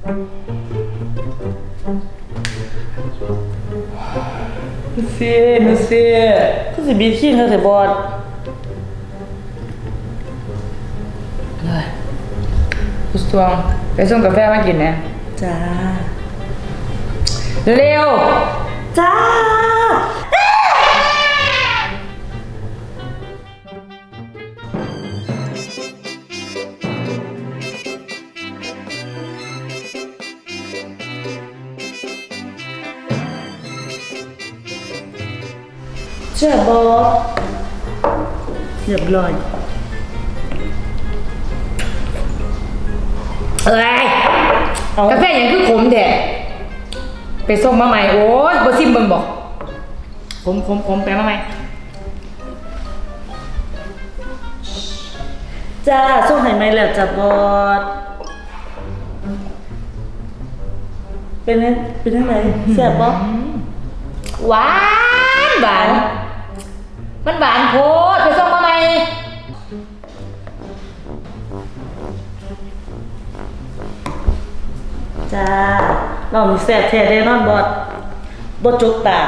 นูซี่นูซี่ก็สิบีขี้เธอเถอะบอดเฮ้ยกุสตวงไปส่งกาแฟมากินนะจ้า เร็ว จ้า เชื่อบอเรียบร้อยเอ้ยเอากาแฟยังคือขมแท้ไปส่งมาใหม่โอ้ยบ่ซิมเบิ่งบอกขมขมขมไปมาใหม่จ้าส่งให้ไหมแล้วจ้าบอดเป็นไงเป็นยังไงแซ่บปะหวานหวาน มันหวานโพดไปส่งมาใหม่จ้าเรามีแซ่บแท้แน่นอนบอดบดจุกตา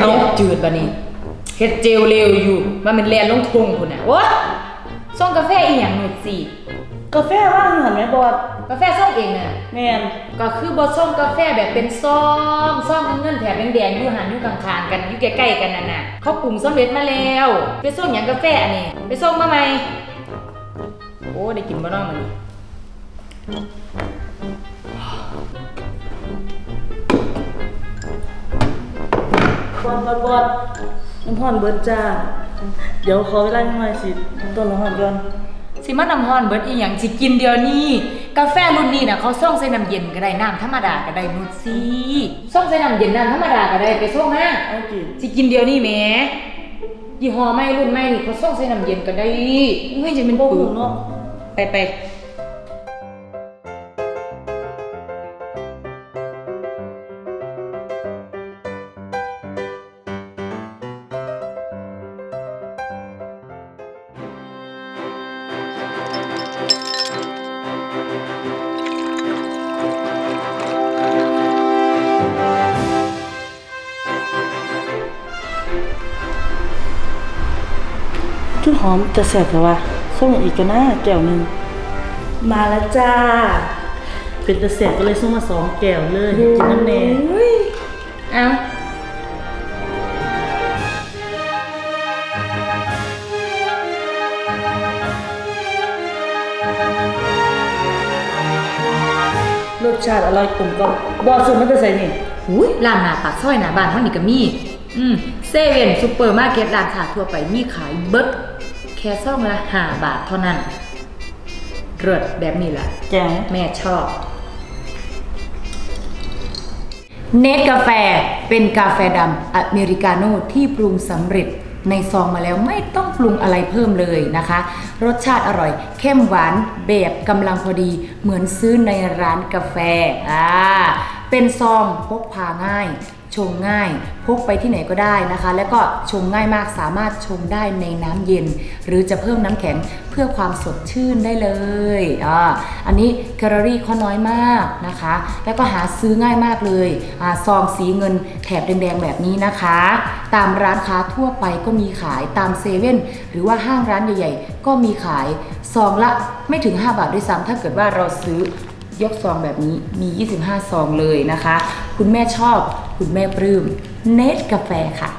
เอาจืดบะนี่เฮ็ดเจลเร็วอยู่ มันเป็นแลนลงทงพุ่นน่ะโอ้ยส่งกาแฟอีหยังหน่อยสิ กาแฟว่างอยู่หันไหมบอดกาแฟส่งเองน่ะแม่นก็คือบ่ส่งกาแฟแบบเป็นซองซองเงินๆแถบแดงๆอยู่หันอยู่ข้างๆกันอยู่ใกล้ๆกันนั่นน่ะเขาปรุงสำเร็จมาแล้วไปส่งหยังกาแฟอันนี้ไปส่งมาใหม่โอ้ได้กินบ่เนาะมื้อนี้บอดบอดบอดน้ำพอนเบิดจ้า เดี๋ยวขอเวลาหน่อยสิต้นน้ำพอนก่อน สิมาน้ำร้อนเบิดอีหยังสิกินเดี๋ยวนี้ กาแฟรุ่นนี้น่ะเขาส่งใส่น้ำเย็นก็ได้น้ำธรรมดาก็ได้นุดสิส่งใส่น้ำเย็นน้ำธรรมดาก็ได้ไปส่งมาเอากินสิกินเดี๋ยวนี้แหมยี่ห้อใหม่รุ่นใหม่นี่เขาส่งใส่น้ำเย็นก็ได้เฮ้ยจะเป็นพวกปืหนูนเนาะไปไป ชุดหอมจะแซ่บแต่ว่าส่งอีกก็น่าแก้วหนึ่งมาแล้วจ้า เป็นตะแซ่บก็เลยส่งมาสองแก้วเลยกินน้ำแน่เอารสชาติอร่อยกลมกล่อมบอสสุดมันจะใส่นี่หุยร้านหน้าปากซอยหน้าบ้านเท่านี้ก็มี อืมเซเว่นซูเปอร์มาร์เก็ตร้านค้าทั่วไปมีขายเบิดแค่ซ่องละห้าบาทเท่านั้นเริดแบบนี้ล่ะ แจ๋วแม่ชอบ เนตกาแฟเป็นกาแฟดำอเมริกาโน่ที่ปรุงสำเร็จในซองมาแล้วไม่ต้องปรุงอะไรเพิ่มเลยนะคะ รสชาติอร่อย เข้มหวานแบบกำลังพอดีเหมือนซื้อในร้านกาแฟอ่าเป็นซองพกพาง่าย ชงง่าย พกไปที่ไหนก็ได้นะคะ แล้วก็ชงง่ายมากสามารถชงได้ในน้ำเย็น หรือจะเพิ่มน้ำแข็งเพื่อความสดชื่นได้เลยอ่าอันนี้แคลอรี่เขาน้อยมากนะคะ แล้วก็หาซื้อง่ายมากเลยอ่าซองสีเงินแถบแดงๆแบบนี้นะคะ ตามร้านค้าทั่วไปก็มีขายตามเซเว่นหรือว่าห้างร้านใหญ่ ๆ ก็มีขายซองละไม่ถึง 5 บาทด้วยซ้ำถ้าเกิดว่าเราซื้อ ยกซองแบบนี้มี 25 ซองเลยนะคะ คุณแม่ชอบคุณแม่ปลื้มเนตกาแฟค่ะ